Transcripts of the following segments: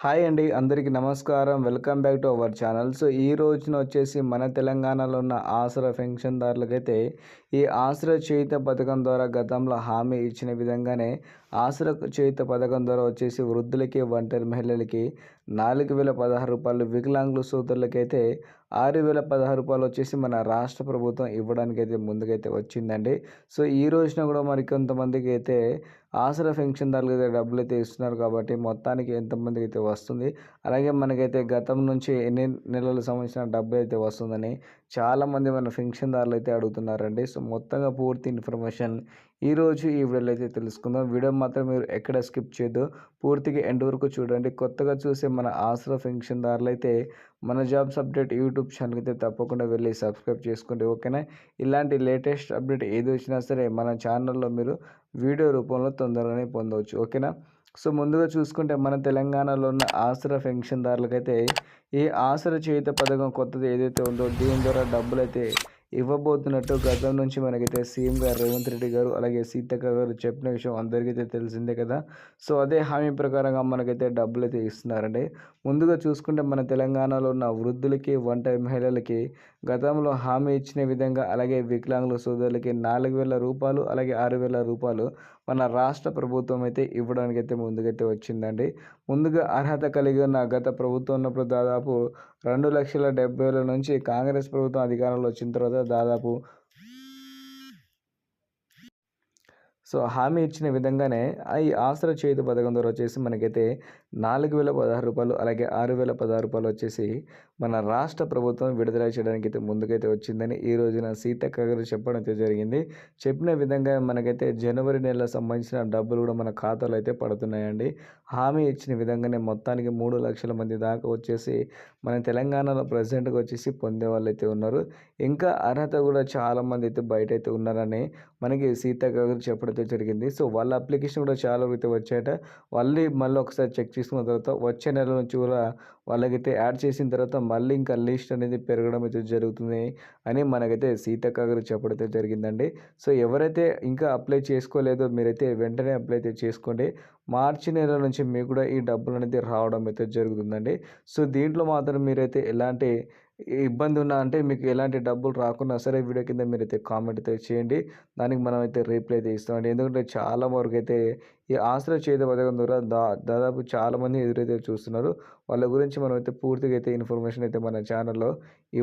Hi అండి అందరికీ నమస్కారం. Welcome back to our channel. So ఈ రోజున వచ్చేసి మన తెలంగాణలో ఉన్న ఆసరా పెన్షన్దారులకైతే ఈ ఆసరా చేయుత పథకం ద్వారా గతంలో హామీ ఇచ్చిన విధంగానే ఆసరా చేయుత పథకం ద్వారా వచ్చేసి వృద్ధులకి ఒంటరి మహిళలకి నాలుగు వేల పదహారు రూపాయలు వికలాంగుల సోదరులకైతే ఆరు వేల పదహారు రూపాయలు వచ్చేసి మన రాష్ట్ర ప్రభుత్వం ఇవ్వడానికి అయితే ముందుకైతే వచ్చిందండి. సో ఈ రోజున కూడా మరి కొంతమందికి అయితే ఆసరా పెన్షన్దారులకు అయితే డబ్బులు అయితే ఇస్తున్నారు కాబట్టి మొత్తానికి ఎంతమందికి అయితే వస్తుంది. అలాగే మనకైతే గతం నుంచి ఎన్ని నెలలకు సంబంధించిన డబ్బు అయితే వస్తుందని చాలామంది మన పెన్షన్దారులు అయితే అడుగుతున్నారండి. సో మొత్తంగా పూర్తి ఇన్ఫర్మేషన్ ఈరోజు ఈ వీడియోలో అయితే తెలుసుకుందాం. వీడియో మాత్రం మీరు ఎక్కడ స్కిప్ చేయొద్దు. పూర్తిగా ఎండ్ వరకు చూడండి. కొత్తగా చూసే మన ఆసరా పెన్షన్దారులు అయితే మన జాబ్స్ అప్డేట్ యూట్యూబ్ ఛానల్కి అయితే తప్పకుండా వెళ్ళి సబ్స్క్రైబ్ చేసుకోండి ఓకేనా? ఇలాంటి లేటెస్ట్ అప్డేట్ ఏది వచ్చినా సరే మన ఛానల్లో మీరు వీడియో రూపంలో తొందరగానే పొందవచ్చు ఓకేనా? సో ముందుగా చూసుకుంటే మన తెలంగాణలో ఉన్న ఆసరా పెన్షన్దారులకైతే ఈ ఆసరా చేయుత పథకం కొత్తది ఏదైతే ఉందో దీని ద్వారా డబ్బులు అయితే ఇవ్వబోతున్నట్టు గతం నుంచి మనకైతే సీఎం గారు రేవంత్ రెడ్డి గారు అలాగే సీతక్క గారు చెప్పిన విషయం అందరికైతే తెలిసిందే కదా. సో అదే హామీ ప్రకారంగా మనకైతే డబ్బులు అయితే ఇస్తున్నారండి. ముందుగా చూసుకుంటే మన తెలంగాణలో ఉన్న వృద్ధులకి ఒంటరి మహిళలకి గతంలో హామీ ఇచ్చిన విధంగా అలాగే వికలాంగుల సోదరులకి నాలుగు వేల రూపాయలు అలాగే ఆరు వేల రూపాయలు మన రాష్ట్ర ప్రభుత్వం అయితే ఇవ్వడానికి అయితే ముందుకైతే వచ్చిందండి. ముందుగా అర్హత కలిగి ఉన్న గత ప్రభుత్వం ఉన్నప్పుడు దాదాపు రెండు లక్షల డెబ్బై వేల నుంచి కాంగ్రెస్ ప్రభుత్వం అధికారంలో వచ్చిన తర్వాత దాదాపు సో హామీ ఇచ్చిన విధంగానే ఈ ఆసరా చేతి పథకం ద్వారా వచ్చేసి మనకైతే నాలుగు వేల పదహారు రూపాయలు అలాగే ఆరు వేల పదహారు రూపాయలు వచ్చేసి మన రాష్ట్ర ప్రభుత్వం విడుదల చేయడానికి అయితే ముందుకైతే వచ్చిందని ఈ రోజున సీతక్క గారు చెప్పడం అయితే జరిగింది. చెప్పిన విధంగా మనకైతే జనవరి నెల సంబంధించిన డబ్బులు కూడా మన ఖాతాలో అయితే పడుతున్నాయండి. హామీ ఇచ్చిన విధంగానే మొత్తానికి మూడు లక్షల మంది దాకా వచ్చేసి మన తెలంగాణలో ప్రజెంట్గా వచ్చేసి పొందే వాళ్ళు అయితే ఉన్నారు. ఇంకా అర్హత కూడా చాలామంది అయితే బయట అయితే ఉన్నారని మనకి సీతక్క గారు చెప్పడం అయితే జరిగింది. సో వాళ్ళ అప్లికేషన్ కూడా చాలా అయితే వచ్చాయట. మళ్ళీ మళ్ళీ ఒకసారి చెక్ చేసుకున్న తర్వాత వచ్చే నెల నుంచి కూడా వాళ్ళకైతే యాడ్ చేసిన తర్వాత మళ్ళీ ఇంకా లిస్ట్ అనేది పెరగడం అయితే జరుగుతుంది అని మనకైతే సీతక్క గారు చెప్పడం అయితే జరిగిందండి. సో ఎవరైతే ఇంకా అప్లై చేసుకోలేదో మీరైతే వెంటనే అప్లై అయితే చేసుకోండి. మార్చి నెల నుంచి మీకు కూడా ఈ డబ్బులు అనేది రావడం అయితే జరుగుతుందండి. సో దీంట్లో మాత్రం మీరైతే ఎలాంటి ఇబ్బంది ఉన్నా అంటే మీకు ఎలాంటి డబ్బులు రాకున్నా సరే వీడియో కింద మీరు అయితే కామెంట్ అయితే చేయండి. దానికి మనం అయితే రీప్లై అయితే ఇస్తామండి. ఎందుకంటే చాలా వరకు అయితే ఈ ఆశ్రయ చేత పథకం ద్వారా దా దాదాపు చాలామంది ఎదురైతే చూస్తున్నారు. వాళ్ళ గురించి మనం అయితే పూర్తిగా అయితే ఇన్ఫర్మేషన్ అయితే మన ఛానల్లో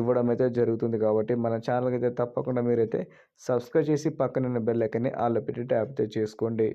ఇవ్వడం అయితే జరుగుతుంది కాబట్టి మన ఛానల్కి అయితే తప్పకుండా మీరైతే సబ్స్క్రైబ్ చేసి పక్కన బెల్ ఐకన్ని ఆల్ పెట్టి ట్యాప్ అయితే చేసుకోండి.